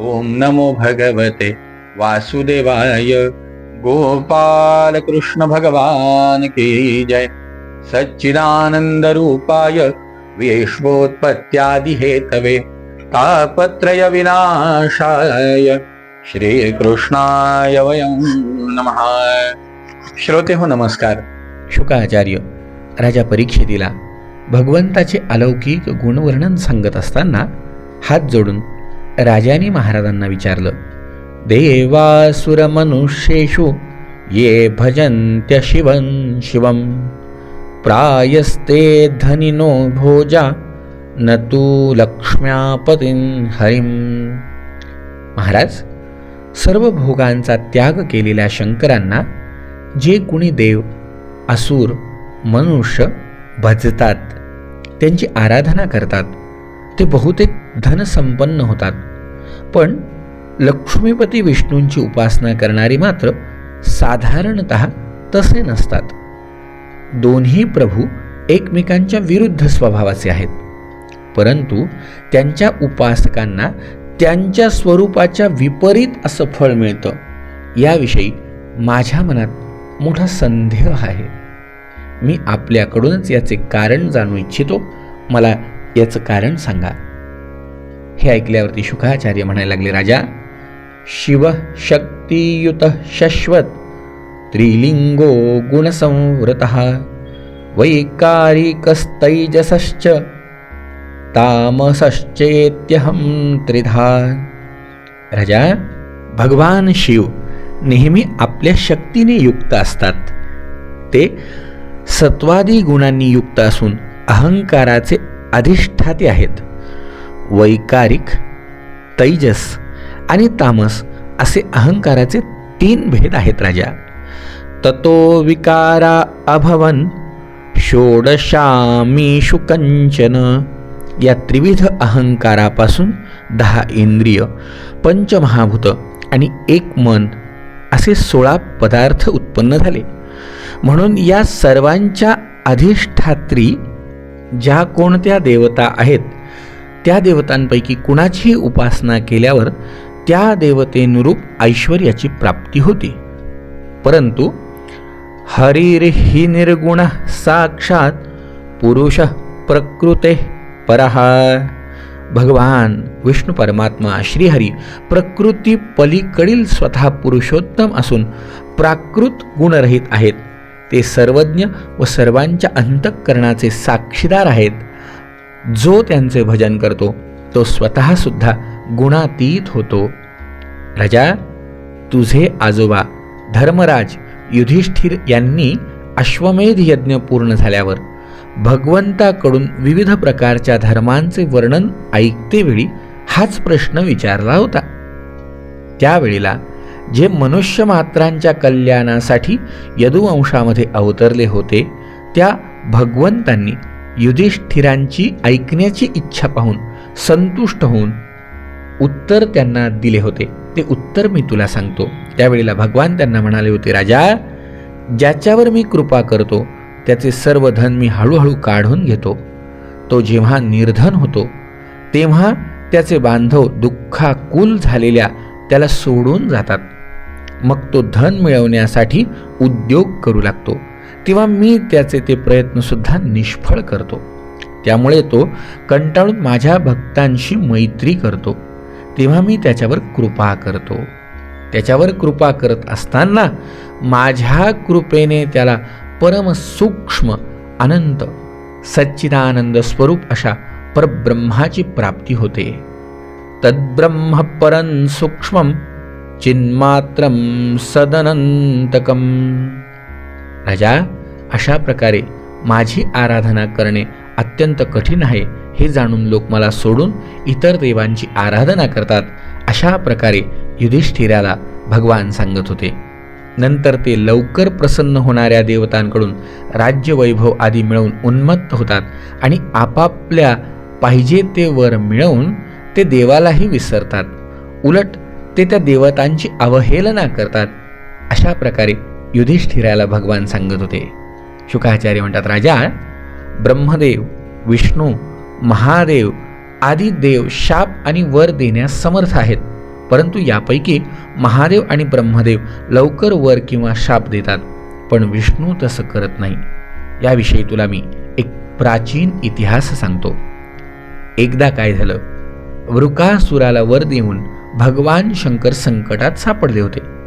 ओम नमो भगवते वासुदेवाय। गोपाल कृष्ण भगवान की जय। सच्चिदानंद रूपाय विश्वोत्पत्त्यादि हेतवे तापत्रय विनाशाय। श्रीकृष्णाय वयं नमः। श्रोते हो नमस्कार। शुकाचार्य राजा परीक्षितीला भगवंताचे अलौकिक गुणवर्णन सांगत असताना हात जोडून राजाने महाराजांना विचारलं देवासुरमनुष्येषु ये भजन्त्य शिवं शिवं। प्रायस्ते धनिनो भोजा न तू लक्ष्म्यापतीं हरिं महाराज सर्व भोगांचा त्याग केलेल्या शंकरांना जे कुणी देव असुर मनुष्य भजतात त्यांची आराधना करतात ते बहुतेक धनसंपन्न होतात. पण लक्ष्मीपती विष्णूंची उपासना करणारी मात्र साधारणत तसे नसतात. दोन्ही प्रभू एकमेकांच्या विरुद्ध स्वभावाचे आहेत. परंतु त्यांच्या उपासकांना त्यांच्या स्वरूपाच्या विपरीत असं फळ मिळतं. याविषयी माझ्या मनात मोठा संदेह आहे. मी आपल्याकडूनच याचे कारण जाणू इच्छितो. मला याचं कारण सांगा. हे ऐकल्यावरती शुकाचार्य म्हणायला लागले राजा शिव शक्तियुत शश्वत त्रिलिंगो गुणसंवृत वैकारिकस्तैजसश्च तामसश्चेत्यहं त्रिधा. राजा भगवान शिव नेहमी आपल्या शक्तीने युक्त असतात. ते सत्वादी गुणांनी युक्त असून अहंकाराचे अधिष्ठाते आहेत. वैकारिक तैजस आणि तामस असे अहंकाराचे तीन भेद आहेत राजा. ततो विकारा अभवन षोडशामीषु कंचन या त्रिविध अहंकारापासून दहा इंद्रिय पंचमहाभूत आणि एक मन असे सोळा पदार्थ उत्पन्न झाले. म्हणून या सर्वांच्या अधिष्ठात्री ज्या कोणत्या देवता आहेत त्या देवतांपैकी कुणाचीही उपासना केल्यावर त्या देवतेनुरूप ऐश्वर्याची प्राप्ती होती. परंतु हरिर्हि निर्गुण साक्षात पुरुष प्रकृते परहा भगवान विष्णू परमात्मा श्रीहरी प्रकृती पलीकडील स्वतः पुरुषोत्तम असून प्राकृत गुणरहित आहेत. ते सर्वज्ञ व सर्वांच्या अंतःकरणाचे साक्षीदार आहेत. जो त्यांचे भजन करतो तो स्वतःसुद्धा गुणातीत होतो. राजा तुझे आजोबा धर्मराज युधिष्ठिर यांनी अश्वमेध यज्ञ पूर्ण झाल्यावर भगवंताकडून विविध प्रकारच्या धर्मांचे वर्णन ऐकतेवेळी हाच प्रश्न विचारला होता. त्यावेळेला जे मनुष्य मात्रांच्या कल्याणासाठी यदुवंशामध्ये अवतरले होते त्या भगवंतांनी युधिष्ठिरांची ऐकण्याची इच्छा पाहून संतुष्ट होऊन उत्तर त्यांना दिले होते. ते उत्तर मी तुला सांगतो. त्यावेळेला भगवान त्यांना म्हणाले होते राजा ज्याच्यावर मी कृपा करतो त्याचे सर्व धन मी हळूहळू काढून घेतो. तो जेव्हा निर्धन होतो तेव्हा त्याचे बांधव दुःखाकुल झालेल्या त्याला सोडून जातात. मग तो धन मिळवण्यासाठी उद्योग करू लागतो. तेव्हा मी त्याचे ते प्रयत्नसुद्धा निष्फळ करतो. त्यामुळे तो कंटाळून माझ्या भक्तांशी मैत्री करतो. तेव्हा मी त्याच्यावर कृपा करतो. त्याच्यावर कृपा करत असताना माझ्या कृपेने त्याला परमसूक्ष्म अनंत सच्चिदानंद स्वरूप अशा परब्रह्माची प्राप्ती होते. तद्ब्रह्म परं सूक्ष्मं चिन्मात्रं सदनंतकम राजा अशा प्रकारे माझी आराधना करणे अत्यंत कठीण आहे हे जाणून लोक मला सोडून इतर देवांची आराधना करतात अशा प्रकारे युधिष्ठिराला भगवान सांगत होते. नंतर ते लवकर प्रसन्न होणाऱ्या देवतांकडून राज्यवैभव आदी मिळवून उन्मत्त होतात आणि आपापल्या पाहिजे ते वर मिळवून ते देवालाही विसरतात. उलट ते त्या देवतांची अवहेलना करतात. अशा प्रकारे युधिष्ठिराला भगवान सांगत होते. शुकाचार्य म्हणतात राजा ब्रह्मदेव विष्णू महादेव आदी देव शाप आणि वर देण्यास समर्थ आहेत. परंतु यापैकी महादेव आणि ब्रह्मदेव लवकर वर किंवा शाप देतात पण विष्णू तसं करत नाही. याविषयी तुला मी एक प्राचीन इतिहास सांगतो. एकदा काय झालं? वृकासुराला वर देऊन भगवान शंकर संकटात सापडले होते.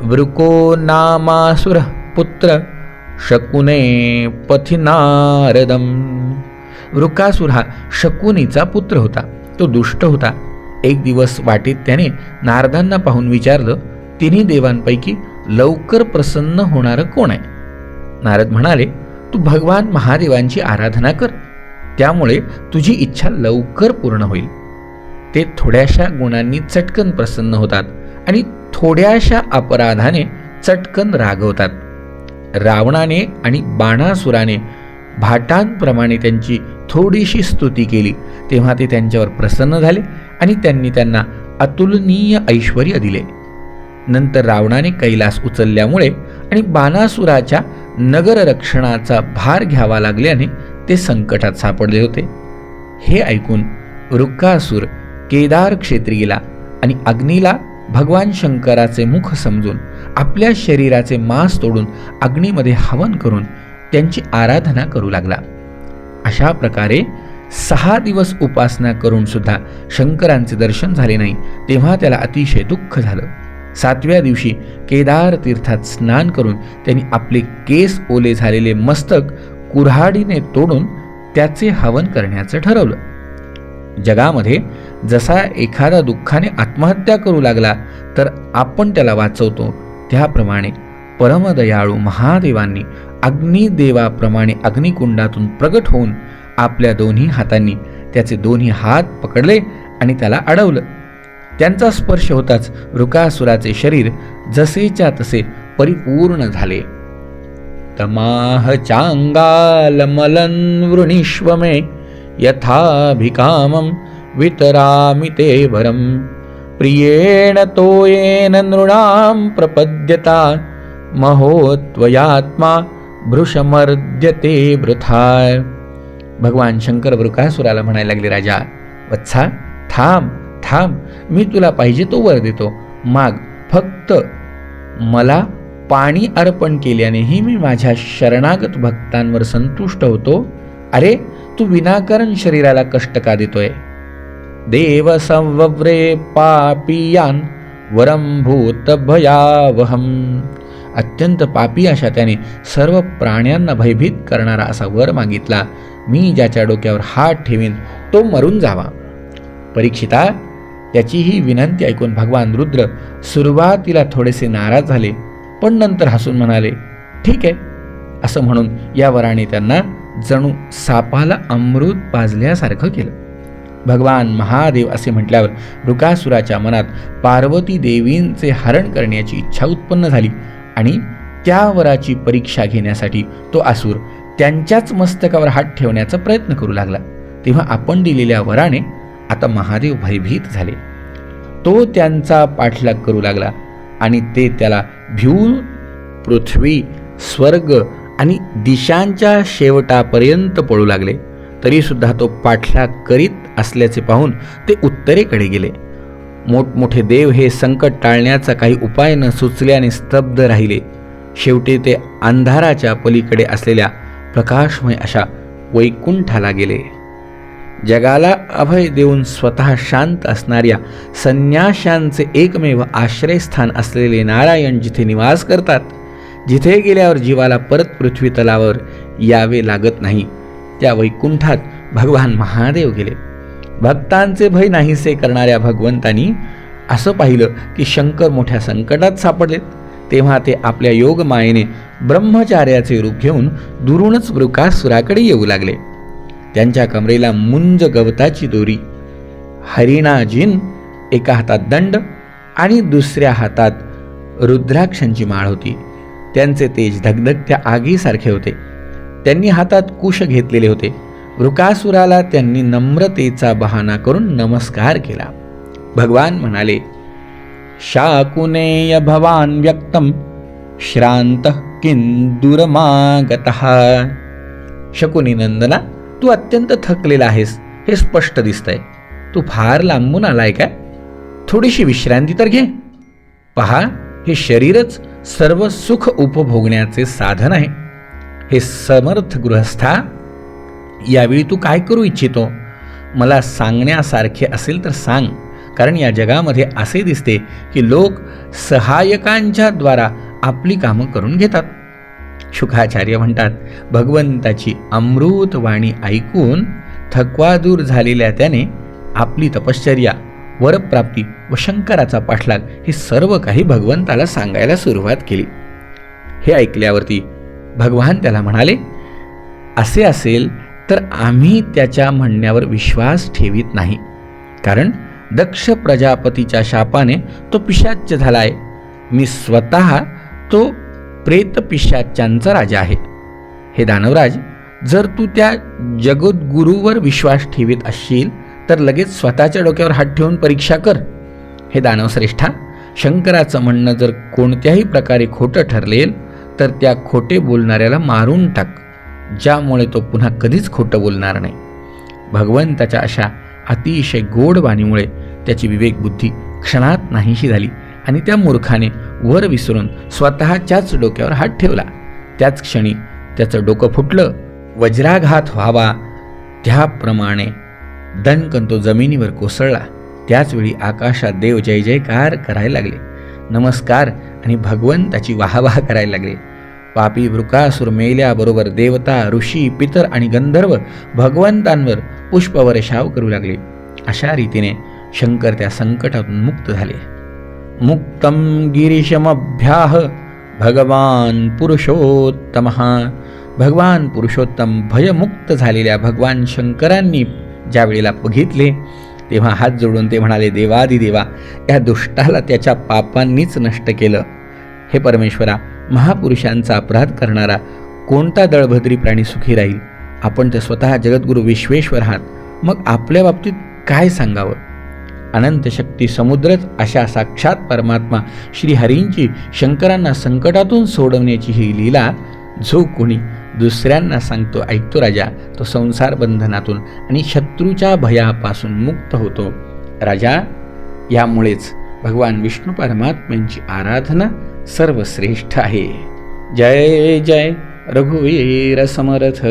वृको नामासुर पुत्र शकुने पथिनारदम। वृकासुर हा शकुनीचा पुत्र होता. तो दुष्ट होता. एक दिवस वाटेत त्याने नारदांना पाहून विचारलं तिन्ही देवांपैकी लवकर प्रसन्न होणारं कोण आहे? नारद म्हणाले तू भगवान महादेवांची आराधना कर. त्यामुळे तुझी इच्छा लवकर पूर्ण होईल. ते थोड्याशा गुणांनी चटकन प्रसन्न होतात आणि थोड्याशा अपराधाने चटकन रागवतात. रावणाने आणि बाणासुराने भाटांप्रमाणे त्यांची थोडीशी स्तुती केली. तेव्हा ते त्यांच्यावर प्रसन्न झाले आणि त्यांनी त्यांना अतुलनीय ऐश्वर दिले. नंतर रावणाने कैलास उचलल्यामुळे आणि बाणासुराच्या नगररक्षणाचा भार घ्यावा लागल्याने ते संकटात सापडले होते. हे ऐकून रुक्कासूर केदार क्षेत्री गेला आणि अग्नीला भगवान शंकराचे मुख समजून आपल्या शरीराचे मांस तोडून अग्नीमध्ये हवन करून त्यांची आराधना करू लागला. अशा प्रकारे सहा दिवस उपासना करून सुद्धा शंकरांचे दर्शन झाले नाही तेव्हा त्याला अतिशय दुःख झालं. सातव्या दिवशी केदार तीर्थात स्नान करून त्यांनी आपले केस ओले झालेले मस्तक कुऱ्हाडीने तोडून त्याचे हवन करण्याचं ठरवलं. जगामध्ये जसा एखादा दुःखाने आत्महत्या करू लागला तर आपण त्याला वाचवतो. त्याप्रमाणे परमदयाळू महादेवांनी अग्निदेवाप्रमाणे अग्निकुंडातून प्रगट होऊन आपल्या दोन्ही हातांनी त्याचे दोन्ही हात पकडले आणि त्याला अडवलं. त्यांचा स्पर्श होताच रुकासुराचे शरीर जसेच्या तसे परिपूर्ण झाले. तमाह चांगालमलन वृणीष्व मे यथाभिकामम वितरामि ते भरं प्रियेण तोयेन नृणां प्रपद्यता। महोत्वयात्मा भृशमर्द्यते वृथा। भगवान शंकर वृकासुराला म्हणायला लागले राजा? वत्सा थांब थांब मी तुला पाहिजे तो वर देतो. माग फक्त मला पाणी अर्पण केल्यानेही मी माझ्या शरणागत भक्तांवर संतुष्ट होतो. अरे तू विनाकारण शरीराला कष्ट का देतोय? देव संवव्रे पापियान वरम भूत भयावहम अत्यंत पापी अशा त्याने सर्व प्राण्यांना भयभीत करणारा असा वर मागितला. मी ज्याच्या डोक्यावर हात ठेवीन तो मरून जावा. परीक्षिता त्याची ही विनंती ऐकून भगवान रुद्र सुरुवातीला थोडेसे नाराज झाले पण नंतर हसून म्हणाले ठीक आहे. असं म्हणून या वराने त्यांना जणू सापाला अमृत पाजल्यासारखं केलं. भगवान महादेव असे म्हटल्यावर ऋकासुराच्या मनात पार्वती देवींचे हरण करण्याची इच्छा उत्पन्न झाली. आणि त्या वराची परीक्षा घेण्यासाठी तो असुर त्यांच्याच मस्तकावर हात ठेवण्याचा प्रयत्न करू लागला. तेव्हा आपण दिलेल्या वराने आता महादेव भयभीत झाले. तो त्यांचा पाठलाग करू लागला आणि ते त्याला भिवून पृथ्वी स्वर्ग आणि दिशांच्या शेवटापर्यंत पळू लागले. तरीसुद्धा तो पाठलाग करीत असल्याचे पाहून ते उत्तरेकडे गेले. मोठमोठे देव हे संकट टाळण्याचा काही उपाय न सुचल्याने स्तब्ध राहिले. शेवटी ते अंधाराच्या पलीकडे असलेल्या प्रकाशमय अशा वैकुंठाला गेले. जगाला अभय देऊन स्वतः शांत असणाऱ्या संन्याशांचे एकमेव आश्रयस्थान असलेले नारायण जिथे निवास करतात जिथे गेल्यावर जीवाला परत पृथ्वी तलावर यावे लागत नाही त्या वैकुंठात भगवान महादेव गेले. भक्तांचे भय नाहीसे करणाऱ्या भगवंतांनी असं पाहिलं की शंकर मोठ्या संकटात सापडलेत. तेव्हा ते आपल्या योगमायेने ब्रह्मचार्याचे रूप घेऊन दुरूनच वृकासुराकडे येऊ लागले. त्यांच्या कमरेला मुंज गवताची दोरी हरिणाजीन एका हातात दंड आणि दुसऱ्या हातात रुद्राक्षांची माळ होती. त्यांचे तेज धगधगत्या आगीसारखे होते. त्यांनी हातात कुश घेतलेले होते. वृकासुराला त्यांनी नम्रतेचा बहाना करून नमस्कार केला. भगवान म्हणाले शाकुनेय भवान व्यक्तम श्रांत किंदुरमागत शकुनी नंदना तू अत्यंत थकलेला आहेस हे स्पष्ट दिसतंय. तू फार लांबून आलाय का थोडीशी विश्रांती तर घे. पहा हे शरीरच सर्व सुख उपभोगण्याचे साधन आहे. हे समर्थ गृहस्था यावेळी तू काय करू इच्छितो? मला सांगण्यासारखे असेल तर सांग. कारण या जगामध्ये असे दिसते की लोक सहायकांच्या द्वारा आपली कामं करून घेतात. शुकाचार्य म्हणतात भगवंताची अमृतवाणी ऐकून थकवा दूर झालेल्या त्याने आपली तपश्चर्या वरप्राप्ती व शंकराचा पाठलाग हे सर्व काही भगवंताला सांगायला सुरुवात केली. हे ऐकल्यावरती भगवान त्याला म्हणाले असे असेल तर आम्ही त्याच्या म्हणण्यावर विश्वास ठेवीत नाही. कारण दक्ष प्रजापतीच्या शापाने तो पिशाच्य झालाय. मी स्वतः तो प्रेत पिशाच्यांचा राजा आहे. हे दानवराज जर तू त्या जगद्गुरूवर विश्वास ठेवीत असशील तर लगेच स्वतःच्या डोक्यावर हात ठेवून परीक्षा कर. हे दानवश्रेष्ठा शंकराचं म्हणणं जर कोणत्याही प्रकारे खोटं ठरलेल तर त्या खोटे बोलणाऱ्याला मारून टाक. ज्यामुळे तो पुन्हा कधीच खोटं बोलणार नाही. भगवंताच्या अशा अतिशय गोड वाणीमुळे त्याची विवेकबुद्धी क्षणात नाहीशी झाली आणि त्या मूर्खाने वर विसरून स्वतःच्याच डोक्यावर हात ठेवला. त्याच क्षणी त्याचं डोकं फुटलं वज्राघात व्हावा. त्याप्रमाणे दणकन तो जमिनीवर कोसळला. त्याचवेळी आकाशात देव जय जयकार करायला लागले. नमस्कार आणि भगवंताची वाहवाह करायला लागले. पापी वृकासुर मेल्याबरोबर देवता ऋषी पितर आणि गंधर्व भगवंतांवर पुष्पवर्षाव करू लागले. अशा रीतीने शंकर त्या संकटातून मुक्त झाले. मुक्तम गिरीशमभ्याह भगवान पुरुषोत्तम. भगवान पुरुषोत्तम भयमुक्त झालेल्या भगवान शंकरांनी ज्या वेळेला बघितले तेव्हा हात जोडून ते म्हणाले देवादिदेवा या दुष्टाला त्याच्या पापांनीच नष्ट केलं. हे परमेश्वरा महापुरुषांचा अपराध करणारा कोणता दळभद्री प्राणी सुखी राहील? आपण तर स्वतः जगद्गुरू विश्वेश्वर आहात. मग आपल्या बाबतीत काय सांगावं? अनंत शक्ती समुद्रच अशा साक्षात परमात्मा श्रीहरींची शंकरांना संकटातून सोडवण्याची ही लीला जो कोणी दुसऱ्यांना सांगतो ऐकतो राजा तो संसार बंधनातून आणि शत्रूच्या भयापासून मुक्त होतो. राजा यामुळेच भगवान विष्णू परमात्म्यांची आराधना सर्वश्रेष्ठ आहे. जय जय रघुवीर समर्थ.